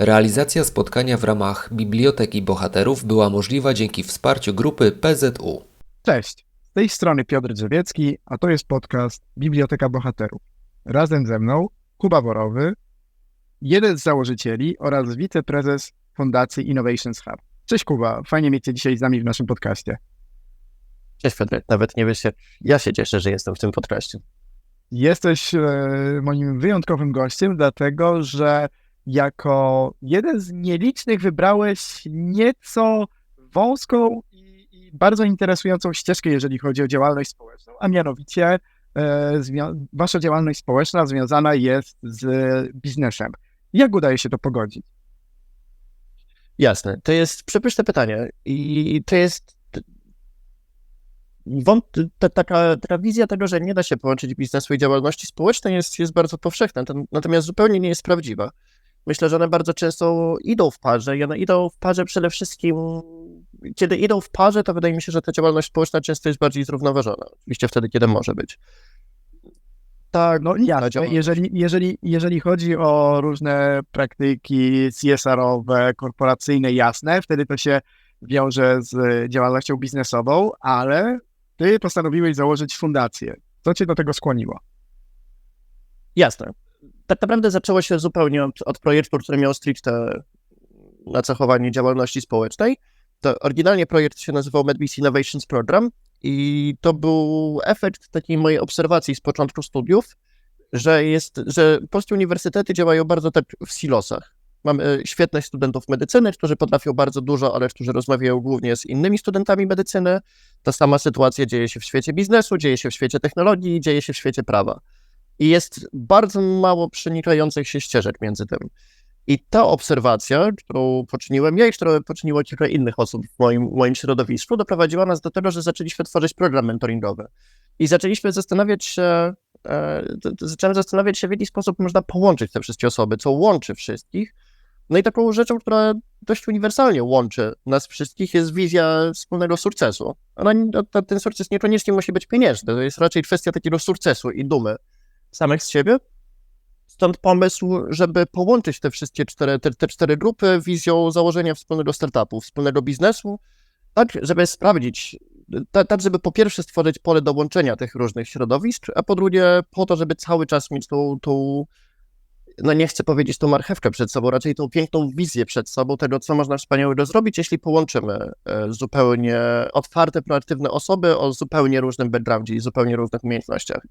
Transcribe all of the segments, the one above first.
Realizacja spotkania w ramach Biblioteki Bohaterów była możliwa dzięki wsparciu grupy PZU. Cześć, z tej strony Piotr Drzewiecki, a to jest podcast Biblioteka Bohaterów. Razem ze mną Kuba Borowy, jeden z założycieli oraz wiceprezes Fundacji Innovations Hub. Cześć Kuba, fajnie mieć Cię dzisiaj z nami w naszym podcaście. Cześć Piotr, nawet nie wiesz, ja się cieszę, że jestem w tym podcaście. Jesteś e, moim wyjątkowym gościem, dlatego że jako jeden z nielicznych wybrałeś nieco wąską i, i bardzo interesującą ścieżkę, jeżeli chodzi o działalność społeczną, a mianowicie e, wasza działalność społeczna związana jest z biznesem. Jak udaje się to pogodzić? Jasne, to jest przepyszne pytanie i to jest taka, taka wizja tego, że nie da się połączyć biznesu i działalności społecznej jest, jest bardzo powszechna, to, natomiast zupełnie nie jest prawdziwa. Myślę, że one bardzo często idą w parze i one idą w parze przede wszystkim, kiedy idą w parze, to wydaje mi się, że ta działalność społeczna często jest bardziej zrównoważona, oczywiście wtedy, kiedy może być. Tak, No jasne, działalność. jeżeli, jeżeli, jeżeli chodzi o różne praktyki CSR-owe, korporacyjne, jasne, wtedy to się wiąże z działalnością biznesową, ale ty postanowiłeś założyć fundację. Co cię do tego skłoniło? Jasne. Tak naprawdę zaczęło się zupełnie od, od projektu, który miał stricte nacechowanie działalności społecznej. To oryginalnie projekt się nazywał MedBeast Innovations Program i to był efekt takiej mojej obserwacji z początku studiów, że jest, że polskie uniwersytety działają bardzo tak w silosach. Mamy świetnych studentów medycyny, którzy potrafią bardzo dużo, ale którzy rozmawiają głównie z innymi studentami medycyny. Ta sama sytuacja dzieje się w świecie biznesu, dzieje się w świecie technologii, dzieje się w świecie prawa. I jest bardzo mało przenikających się ścieżek między tym. I ta obserwacja, którą poczyniłem ja i którą poczyniło kilka innych osób w moim, moim środowisku, doprowadziła nas do tego, że zaczęliśmy tworzyć program mentoringowy. I zaczęliśmy zastanawiać się, e, zacząłem zastanawiać się, w jaki sposób można połączyć te wszystkie osoby, co łączy wszystkich. No i taką rzeczą, która dość uniwersalnie łączy nas wszystkich, jest wizja wspólnego sukcesu. Ona, to- ten sukces niekoniecznie musi być pieniężny, to jest raczej kwestia takiego sukcesu i dumy samych z siebie. Stąd pomysł, żeby połączyć te wszystkie cztery, te, te cztery grupy wizją założenia wspólnego startupu, wspólnego biznesu, tak, żeby sprawdzić, ta- tak, żeby po pierwsze stworzyć pole do łączenia tych różnych środowisk, a po drugie po to, żeby cały czas mieć tą, tą no nie chcę powiedzieć tą marchewkę przed sobą, raczej tą piękną wizję przed sobą tego, co można wspaniałego zrobić, jeśli połączymy e, zupełnie otwarte, proaktywne osoby o zupełnie różnym backgroundzie i zupełnie różnych umiejętnościach.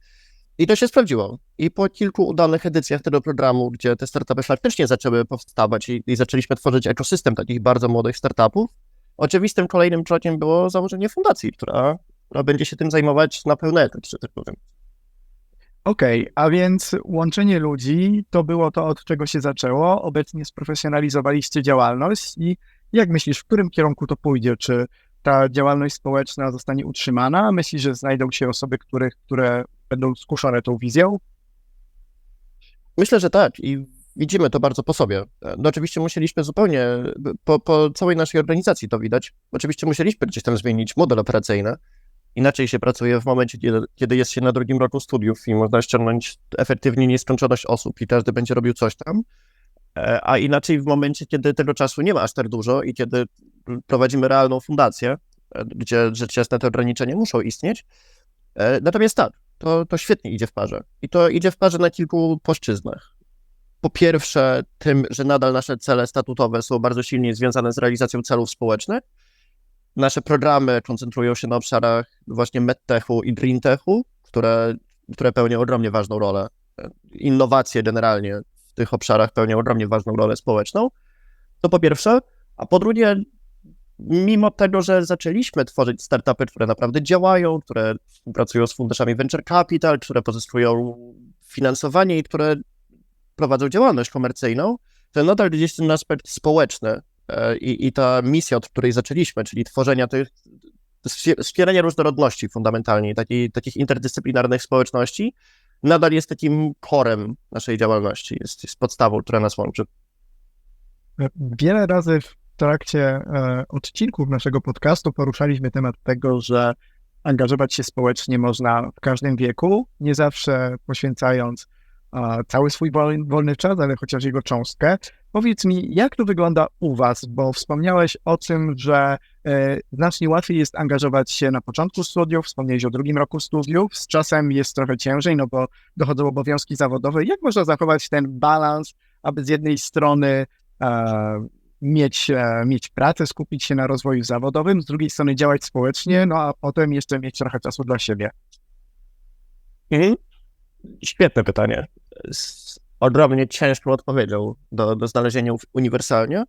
I to się sprawdziło. I po kilku udanych edycjach tego programu, gdzie te startupy faktycznie zaczęły powstawać i, i zaczęliśmy tworzyć ekosystem takich bardzo młodych startupów, oczywistym kolejnym krokiem było założenie fundacji, która, będzie się tym zajmować na pełny etat, że tak powiem. Okej, a więc łączenie ludzi to było to, od czego się zaczęło. Obecnie sprofesjonalizowaliście działalność i jak myślisz, w którym kierunku to pójdzie? Czy ta działalność społeczna zostanie utrzymana? Myślisz, że znajdą się osoby, których, które będą skuszone tą wizją? Myślę, że tak i widzimy to bardzo po sobie. No oczywiście musieliśmy zupełnie, po, po całej naszej organizacji to widać, oczywiście musieliśmy gdzieś tam zmienić model operacyjny. Inaczej się pracuje w momencie, kiedy, jest się na drugim roku studiów i można ściągnąć efektywnie nieskończoność osób i każdy będzie robił coś tam, E, a inaczej w momencie, kiedy tego czasu nie ma aż tak dużo i kiedy prowadzimy realną fundację, e, gdzie rzecz jasna te ograniczenia muszą istnieć. E, Natomiast tak, to, to świetnie idzie w parze. I to idzie w parze na kilku płaszczyznach. Po pierwsze, tym, że nadal nasze cele statutowe są bardzo silnie związane z realizacją celów społecznych. Nasze programy koncentrują się na obszarach właśnie medtechu i greentechu, które, które pełnią ogromnie ważną rolę. Innowacje generalnie w tych obszarach pełnią ogromnie ważną rolę społeczną. To po pierwsze. A po drugie, mimo tego, że zaczęliśmy tworzyć startupy, które naprawdę działają, które współpracują z funduszami venture capital, które pozyskują finansowanie i które prowadzą działalność komercyjną, to nadal gdzieś ten aspekt społeczny e, i, i ta misja, od której zaczęliśmy, czyli tworzenia tych, wspie- wspierania różnorodności fundamentalnie, takiej, takich interdyscyplinarnych społeczności, nadal jest takim korem naszej działalności, jest, jest podstawą, która nas łączy. Wiele razy w trakcie e, odcinków naszego podcastu poruszaliśmy temat tego, że angażować się społecznie można w każdym wieku, nie zawsze poświęcając a, cały swój wolny, czas, ale chociaż jego cząstkę. Powiedz mi, jak to wygląda u Was, bo wspomniałeś o tym, że e, znacznie łatwiej jest angażować się na początku studiów, wspomniałeś o drugim roku studiów, z czasem jest trochę ciężej, no bo dochodzą obowiązki zawodowe. Jak można zachować ten balans, aby z jednej strony e, mieć, e, mieć pracę, skupić się na rozwoju zawodowym, z drugiej strony działać społecznie, no a potem jeszcze mieć trochę czasu dla siebie. Mhm. Świetne pytanie. Z ogromnie ciężką odpowiedzią do, do znalezienia uniwersalnie.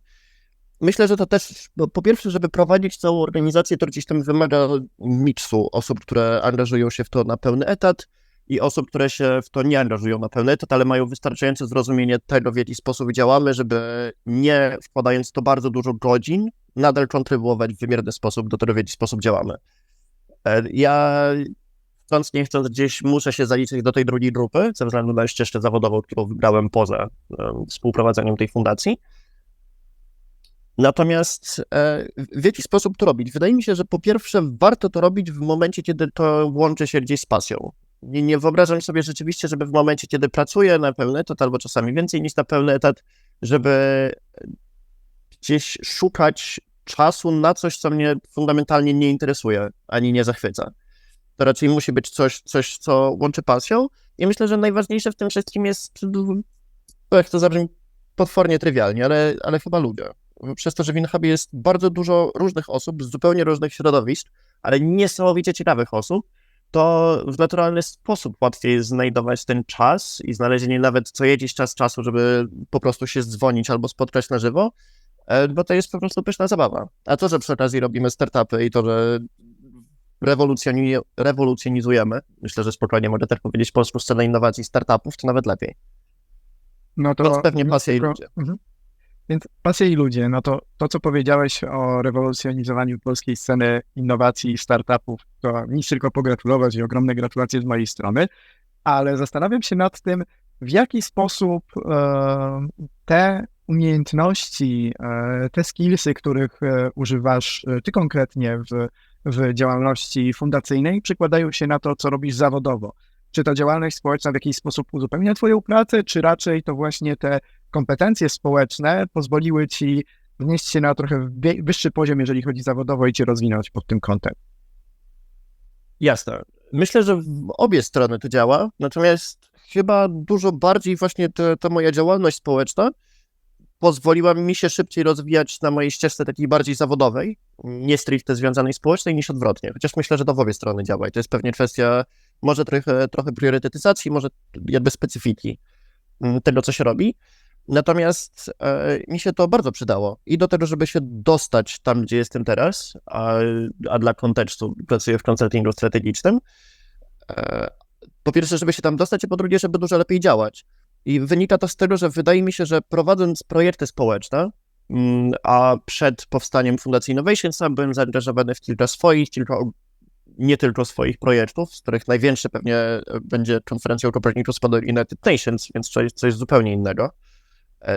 Myślę, że to też, po pierwsze, żeby prowadzić całą organizację, to gdzieś tam wymaga miksu osób, które angażują się w to na pełny etat i osób, które się w to nie angażują na pełny etat, ale mają wystarczające zrozumienie tego, w jaki sposób działamy, żeby nie wkładając to bardzo dużo godzin, nadal kontrybuować w wymierny sposób do tego, w jaki sposób działamy. E, Ja chcąc nie chcąc gdzieś muszę się zaliczyć do tej drugiej grupy, ze względu na ścieżkę zawodową, którą wybrałem poza em, współprowadzeniem tej fundacji. Natomiast e, w jaki sposób to robić? Wydaje mi się, że po pierwsze warto to robić w momencie, kiedy to łączy się gdzieś z pasją. Nie, nie wyobrażam sobie rzeczywiście, żeby w momencie, kiedy pracuję na pełny etat, albo czasami więcej niż na pełny etat, żeby gdzieś szukać czasu na coś, co mnie fundamentalnie nie interesuje, ani nie zachwyca to raczej musi być coś, coś, co łączy pasją. I myślę, że najważniejsze w tym wszystkim jest, jak to zabrzmi potwornie trywialnie, ale, ale chyba ludzie. Przez to, że w InHubie jest bardzo dużo różnych osób z zupełnie różnych środowisk, ale niesamowicie ciekawych osób, to w naturalny sposób łatwiej jest znajdować ten czas i znalezienie nawet co jakiś czas czasu, żeby po prostu się dzwonić albo spotkać na żywo, e, bo to jest po prostu pyszna zabawa. A to, że przy okazji robimy startupy i to, że rewolucjoni- rewolucjonizujemy, myślę, że spokojnie mogę też powiedzieć polską scenę innowacji startupów, to nawet lepiej. No To jest pewnie pasja i ludzie. Mhm. Więc pasja i ludzie, no to to, co powiedziałeś o rewolucjonizowaniu polskiej sceny innowacji i startupów, to nic tylko pogratulować i ogromne gratulacje z mojej strony, ale zastanawiam się nad tym, w jaki sposób e, te umiejętności, e, te skillsy, których e, używasz e, ty konkretnie w, w działalności fundacyjnej, przekładają się na to, co robisz zawodowo. Czy ta działalność społeczna w jakiś sposób uzupełnia Twoją pracę, czy raczej to właśnie te kompetencje społeczne pozwoliły Ci wnieść się na trochę wyższy poziom, jeżeli chodzi zawodowo i Cię rozwinąć pod tym kątem? Jasne. Myślę, że w obie strony to działa, natomiast chyba dużo bardziej właśnie ta moja działalność społeczna pozwoliła mi się szybciej rozwijać na mojej ścieżce takiej bardziej zawodowej, nie stricte związanej społecznej, niż odwrotnie. Chociaż myślę, że to w obie strony działa i to jest pewnie kwestia może trochę, trochę priorytetyzacji, może jakby specyfiki mm, tego, co się robi. Natomiast e, mi się to bardzo przydało i do tego, żeby się dostać tam, gdzie jestem teraz, a, a dla kontekstu pracuję w konsultingu strategicznym. E, po pierwsze, żeby się tam dostać, a po drugie, żeby dużo lepiej działać. I wynika to z tego, że wydaje mi się, że prowadząc projekty społeczne, mm, a przed powstaniem Fundacji Innovation sam byłem zaangażowany w kilka swoich, kilka nie tylko swoich projektów, z których największy pewnie e, będzie konferencją Copernicus pod United Nations, więc coś, coś zupełnie innego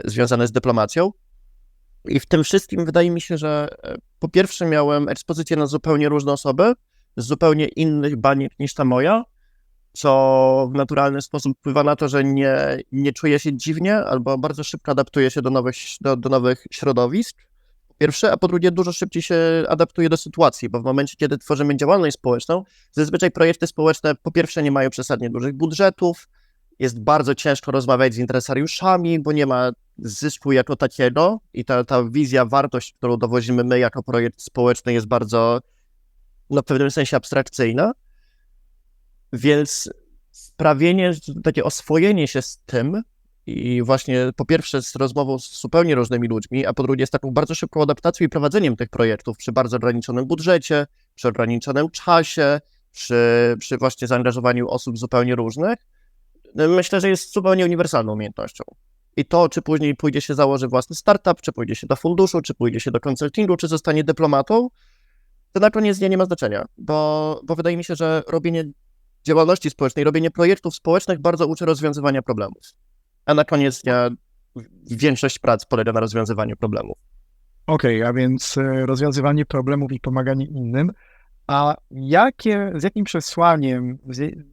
związane z dyplomacją. I w tym wszystkim wydaje mi się, że e, po pierwsze miałem ekspozycję na zupełnie różne osoby, z zupełnie innych baniek niż ta moja, co w naturalny sposób wpływa na to, że nie, nie czuję się dziwnie albo bardzo szybko adaptuję się do nowych, do, do nowych środowisk. Po pierwsze, a po drugie dużo szybciej się adaptuję do sytuacji, bo w momencie, kiedy tworzymy działalność społeczną, zazwyczaj projekty społeczne po pierwsze nie mają przesadnie dużych budżetów, jest bardzo ciężko rozmawiać z interesariuszami, bo nie ma zysku jako takiego i ta, ta wizja, wartość, którą dowozimy my jako projekt społeczny jest bardzo no, w pewnym sensie abstrakcyjna. Więc sprawienie, takie oswojenie się z tym i właśnie po pierwsze z rozmową z zupełnie różnymi ludźmi, a po drugie z taką bardzo szybką adaptacją i prowadzeniem tych projektów przy bardzo ograniczonym budżecie, przy ograniczonym czasie, przy, przy właśnie zaangażowaniu osób zupełnie różnych, myślę, że jest zupełnie uniwersalną umiejętnością. I to, czy później pójdzie się założy własny startup, czy pójdzie się do funduszu, czy pójdzie się do konsultingu, czy zostanie dyplomatą, to na koniec dnia nie ma znaczenia, bo, bo wydaje mi się, że robienie działalności społecznej, robienie projektów społecznych bardzo uczy rozwiązywania problemów. A na koniec dnia większość prac polega na rozwiązywaniu problemów. Okej, a więc e, rozwiązywanie problemów i pomaganie innym. A jakie, z jakim przesłaniem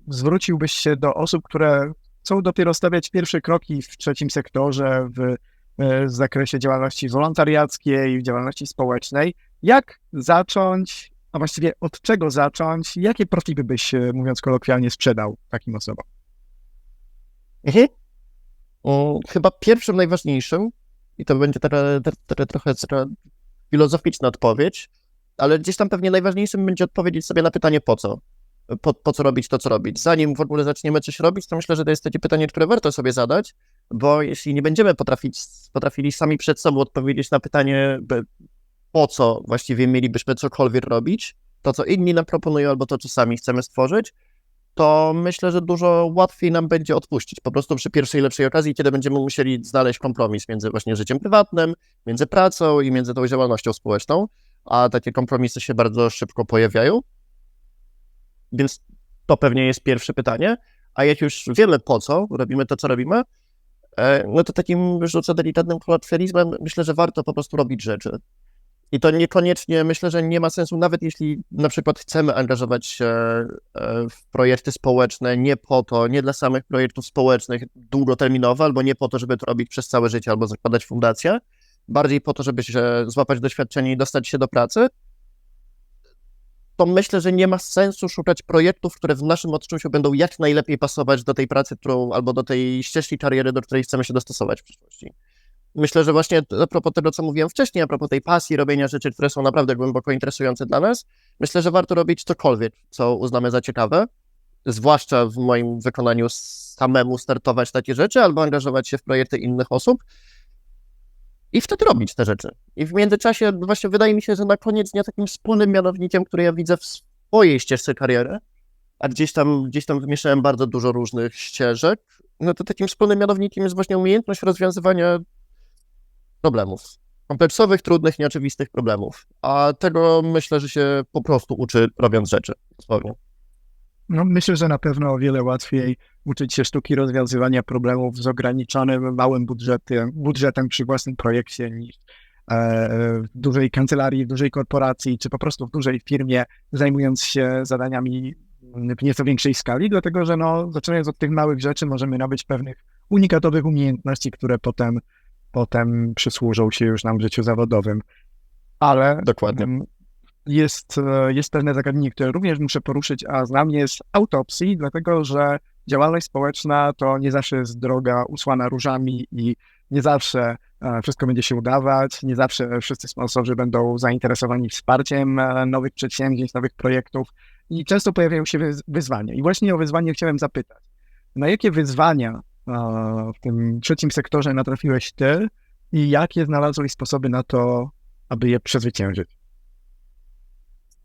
zwróciłbyś się do osób, które chcą dopiero stawiać pierwsze kroki w trzecim sektorze, w, e, w zakresie działalności wolontariackiej, w działalności społecznej. Jak zacząć, a właściwie od czego zacząć? Jakie profity byś, e, mówiąc kolokwialnie, sprzedał takim osobom? Mhm. Mm, Chyba pierwszym najważniejszym, i to będzie trochę filozoficzna odpowiedź, ale gdzieś tam pewnie najważniejszym będzie odpowiedzieć sobie na pytanie po co. Po, po co robić to, co robić. Zanim w ogóle zaczniemy coś robić, to myślę, że to jest takie pytanie, które warto sobie zadać, bo jeśli nie będziemy potrafić, potrafili sami przed sobą odpowiedzieć na pytanie, po co właściwie mielibyśmy cokolwiek robić, to co inni nam proponują albo to, co sami chcemy stworzyć, to myślę, że dużo łatwiej nam będzie odpuścić. Po prostu przy pierwszej lepszej okazji, kiedy będziemy musieli znaleźć kompromis między właśnie życiem prywatnym, między pracą i między tą działalnością społeczną, a takie kompromisy się bardzo szybko pojawiają. Więc to pewnie jest pierwsze pytanie. A jak już wiemy po co robimy to, co robimy, e, no to takim rzucę delikatnym kolokwializmem, myślę, że warto po prostu robić rzeczy. I to niekoniecznie, myślę, że nie ma sensu, nawet jeśli na przykład chcemy angażować się e, w projekty społeczne nie po to, nie dla samych projektów społecznych długoterminowo, albo nie po to, żeby to robić przez całe życie, albo zakładać fundację, bardziej po to, żeby się złapać doświadczenie i dostać się do pracy, to myślę, że nie ma sensu szukać projektów, które w naszym odczuciu będą jak najlepiej pasować do tej pracy, którą, albo do tej ścieżki kariery, do której chcemy się dostosować w przyszłości. Myślę, że właśnie a propos tego, co mówiłem wcześniej, a propos tej pasji, robienia rzeczy, które są naprawdę głęboko interesujące dla nas, myślę, że warto robić cokolwiek, co uznamy za ciekawe, zwłaszcza w moim wykonaniu samemu startować takie rzeczy albo angażować się w projekty innych osób i wtedy robić te rzeczy. I w międzyczasie właśnie wydaje mi się, że na koniec dnia takim wspólnym mianownikiem, który ja widzę w swojej ścieżce kariery, a gdzieś tam, gdzieś tam wymieszałem bardzo dużo różnych ścieżek, no to takim wspólnym mianownikiem jest właśnie umiejętność rozwiązywania problemów. Kompleksowych, trudnych, nieoczywistych problemów. A tego myślę, że się po prostu uczy robiąc rzeczy. Dosłownie. No, myślę, że na pewno o wiele łatwiej uczyć się sztuki rozwiązywania problemów z ograniczonym, małym budżetem, budżetem przy własnym projekcie niż e, w dużej kancelarii, w dużej korporacji, czy po prostu w dużej firmie, zajmując się zadaniami w nieco większej skali, dlatego że no, zaczynając od tych małych rzeczy, możemy nabyć pewnych unikatowych umiejętności, które potem, potem przysłużą się już nam w życiu zawodowym. Ale Dokładnie. Jest, e, jest pewne zagadnienie, które również muszę poruszyć, a dla mnie jest autopsji, dlatego że działalność społeczna to nie zawsze jest droga usłana różami i nie zawsze e, wszystko będzie się udawać, nie zawsze wszyscy sponsorzy będą zainteresowani wsparciem e, nowych przedsięwzięć, nowych projektów i często pojawiają się wyz- wyzwania. I właśnie o wyzwanie chciałem zapytać. Na jakie wyzwania w tym trzecim sektorze natrafiłeś ty i jakie znalazłeś sposoby na to, aby je przezwyciężyć?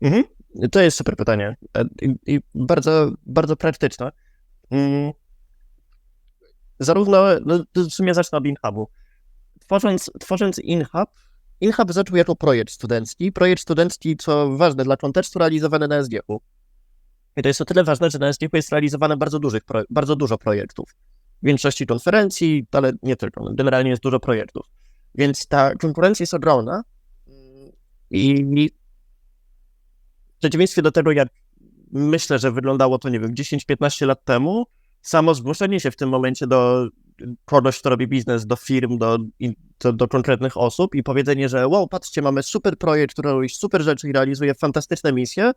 Mhm. To jest super pytanie E, i, i bardzo, bardzo praktyczne. Mm. Zarówno, no, w sumie zacznę od InHubu. Tworząc, tworząc InHub, InHub zaczął jako projekt studencki. Projekt studencki, co ważne dla kontekstu, realizowany na SGH-u. I to jest o tyle ważne, że na SGH jest realizowane bardzo, dużych bardzo dużo projektów. W większości konferencji, ale nie tylko. no, Generalnie jest dużo projektów. Więc ta konkurencja jest ogromna i w przeciwieństwie do tego, jak myślę, że wyglądało to, nie wiem, 10-15 lat temu, samo zgłoszenie się w tym momencie do kogoś, kto robi biznes, do firm, do, do, do konkretnych osób i powiedzenie, że wow, patrzcie, mamy super projekt, który robi super rzeczy i realizuje fantastyczne misje,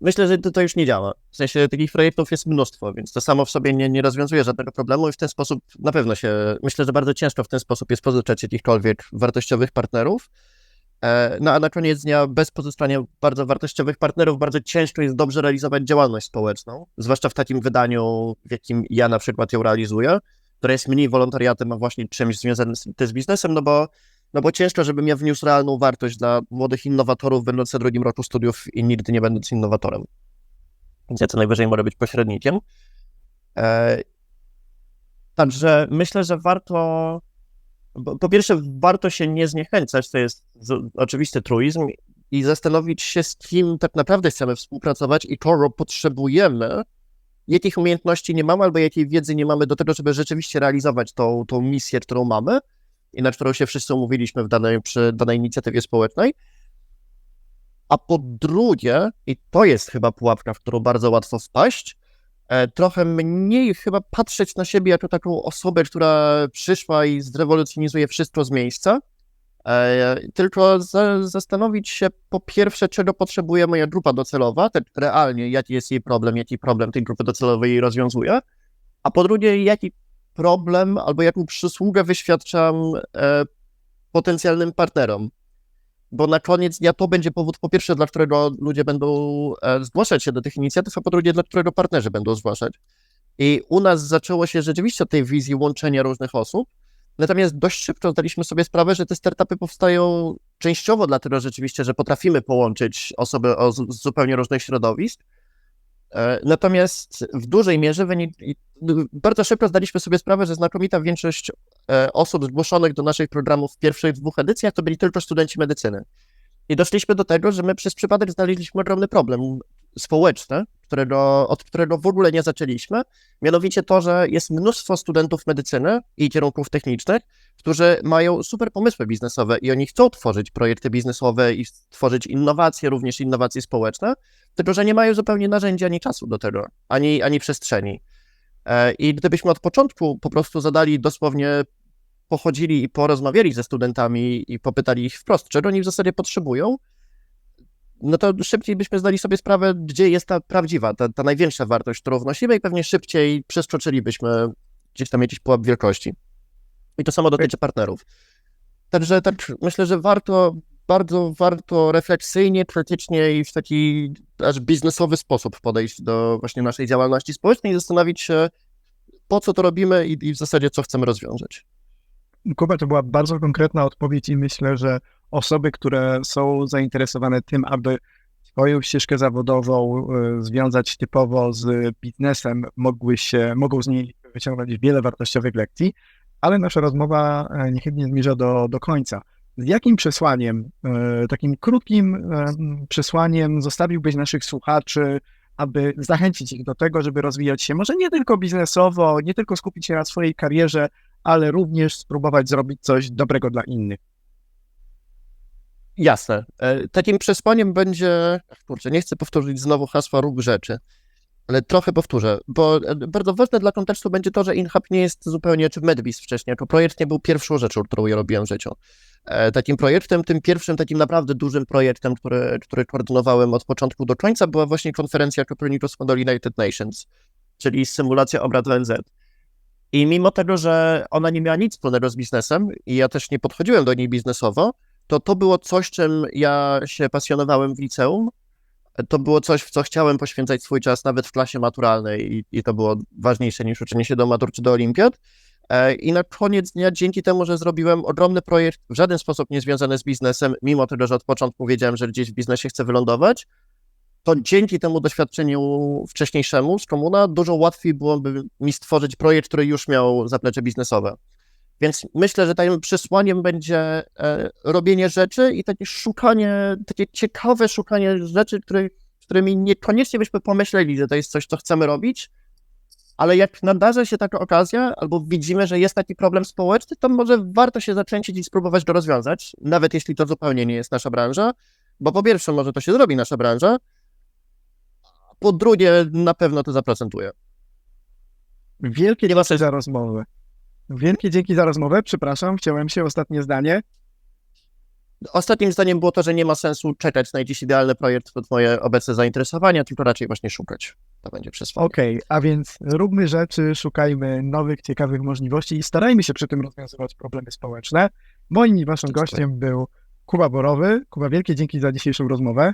myślę, że to, to już nie działa. W sensie takich projektów jest mnóstwo, więc to samo w sobie nie, nie rozwiązuje żadnego problemu i w ten sposób na pewno się, myślę, że bardzo ciężko w ten sposób jest pozyskać jakichkolwiek wartościowych partnerów. E, No a na koniec dnia, bez pozyskania bardzo wartościowych partnerów, bardzo ciężko jest dobrze realizować działalność społeczną, zwłaszcza w takim wydaniu, w jakim ja na przykład ją realizuję, które jest mniej wolontariatem, a właśnie czymś związanym z, z biznesem, no bo, no bo ciężko, żebym ja wniósł realną wartość dla młodych innowatorów, będąc na drugim roku studiów i nigdy nie będąc innowatorem. Więc ja co najwyżej mogę być pośrednikiem. E, Także myślę, że warto Po pierwsze, warto się nie zniechęcać, to jest oczywisty truizm, i zastanowić się, z kim tak naprawdę chcemy współpracować i kogo potrzebujemy, jakich umiejętności nie mamy albo jakiej wiedzy nie mamy do tego, żeby rzeczywiście realizować tą, tą misję, którą mamy i na którą się wszyscy umówiliśmy w danej, przy danej inicjatywie społecznej. A po drugie, i to jest chyba pułapka, w którą bardzo łatwo wpaść, trochę mniej chyba patrzeć na siebie jako taką osobę, która przyszła i zrewolucjonizuje wszystko z miejsca, e, tylko za, zastanowić się po pierwsze, czego potrzebuje moja grupa docelowa, tak realnie, jaki jest jej problem, jaki problem tej grupy docelowej rozwiązuje, a po drugie, jaki problem albo jaką przysługę wyświadczam e, potencjalnym partnerom. Bo na koniec dnia to będzie powód, po pierwsze, dla którego ludzie będą e, zgłaszać się do tych inicjatyw, a po drugie, dla którego partnerzy będą zgłaszać. I u nas zaczęło się rzeczywiście od tej wizji łączenia różnych osób, natomiast dość szybko zdaliśmy sobie sprawę, że te startupy powstają częściowo dlatego rzeczywiście, że potrafimy połączyć osoby z, zupełnie różnych środowisk, E, Natomiast w dużej mierze wynik, bardzo szybko zdaliśmy sobie sprawę, że znakomita większość osób zgłoszonych do naszych programów w pierwszych dwóch edycjach to byli tylko studenci medycyny. I doszliśmy do tego, że my przez przypadek znaleźliśmy ogromny problem społeczny, którego, od którego w ogóle nie zaczęliśmy. Mianowicie to, że jest mnóstwo studentów medycyny i kierunków technicznych, którzy mają super pomysły biznesowe i oni chcą tworzyć projekty biznesowe i tworzyć innowacje, również innowacje społeczne, tylko że nie mają zupełnie narzędzi ani czasu do tego, ani, ani przestrzeni. E, I gdybyśmy od początku po prostu zadali dosłownie, pochodzili i porozmawiali ze studentami i popytali ich wprost, czego oni w zasadzie potrzebują, no to szybciej byśmy zdali sobie sprawę, gdzie jest ta prawdziwa, ta, ta największa wartość, którą wnosimy i pewnie szybciej przeskoczylibyśmy gdzieś tam jakiś pułap wielkości. I to samo dotyczy partnerów. Także tak myślę, że warto, bardzo warto refleksyjnie, krytycznie i w taki aż biznesowy sposób podejść do właśnie naszej działalności społecznej i zastanowić się, po co to robimy i, i w zasadzie co chcemy rozwiązać. Kuba, to była bardzo konkretna odpowiedź i myślę, że osoby, które są zainteresowane tym, aby swoją ścieżkę zawodową y, związać typowo z biznesem, mogły się, mogą z niej wyciągnąć wiele wartościowych lekcji, ale nasza rozmowa e, niechybnie zmierza do, do końca. Z jakim przesłaniem, e, takim krótkim e, przesłaniem zostawiłbyś naszych słuchaczy, aby zachęcić ich do tego, żeby rozwijać się może nie tylko biznesowo, nie tylko skupić się na swojej karierze, ale również spróbować zrobić coś dobrego dla innych. Jasne. E, Takim przesłaniem będzie, kurczę, nie chcę powtórzyć znowu hasła rób rzeczy, ale trochę powtórzę, bo e, bardzo ważne dla kontekstu będzie to, że InHub nie jest zupełnie, czy Medbis wcześniej, jako projekt nie był pierwszą rzeczą, którą ja robiłem w życiu. E, Takim projektem, tym pierwszym, takim naprawdę dużym projektem, który, który koordynowałem od początku do końca, była właśnie konferencja Copernicus Model United Nations, czyli symulacja obrad ONZ. I mimo tego, że ona nie miała nic wspólnego z biznesem i ja też nie podchodziłem do niej biznesowo, to to było coś, czym ja się pasjonowałem w liceum. To było coś, w co chciałem poświęcać swój czas nawet w klasie maturalnej i, i to było ważniejsze niż uczenie się do matur czy do olimpiad. E, I na koniec dnia, dzięki temu, że zrobiłem ogromny projekt, w żaden sposób nie związany z biznesem, mimo tego, że od początku wiedziałem, że gdzieś w biznesie chcę wylądować, to dzięki temu doświadczeniu wcześniejszemu z komuna dużo łatwiej byłoby mi stworzyć projekt, który już miał zaplecze biznesowe. Więc myślę, że takim przesłaniem będzie e, robienie rzeczy i takie szukanie, takie ciekawe szukanie rzeczy, które, którymi niekoniecznie byśmy pomyśleli, że to jest coś, co chcemy robić, ale jak nadarza się taka okazja, albo widzimy, że jest taki problem społeczny, to może warto się zakręcić i spróbować go rozwiązać, nawet jeśli to zupełnie nie jest nasza branża, bo po pierwsze może to się zrobi nasza branża, po drugie na pewno to zaprocentuje. Wielkie dzięki za rozmowę. Wielkie dzięki za rozmowę. Przepraszam, chciałem się ostatnie zdanie. Ostatnim zdaniem było to, że nie ma sensu czekać na jakiś idealny projekt pod moje obecne zainteresowania, tylko raczej właśnie szukać. To będzie przesłanie. Okej, a więc róbmy rzeczy, szukajmy nowych, ciekawych możliwości i starajmy się przy tym rozwiązywać problemy społeczne. Moim i waszym gościem był Kuba Borowy. Kuba, wielkie dzięki za dzisiejszą rozmowę.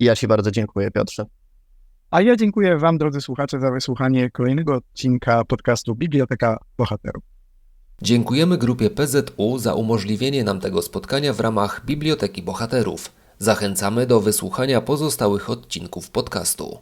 Ja Ci bardzo dziękuję, Piotrze. A ja dziękuję wam, drodzy słuchacze, za wysłuchanie kolejnego odcinka podcastu Biblioteka Bohaterów. Dziękujemy grupie PZU za umożliwienie nam tego spotkania w ramach Biblioteki Bohaterów. Zachęcamy do wysłuchania pozostałych odcinków podcastu.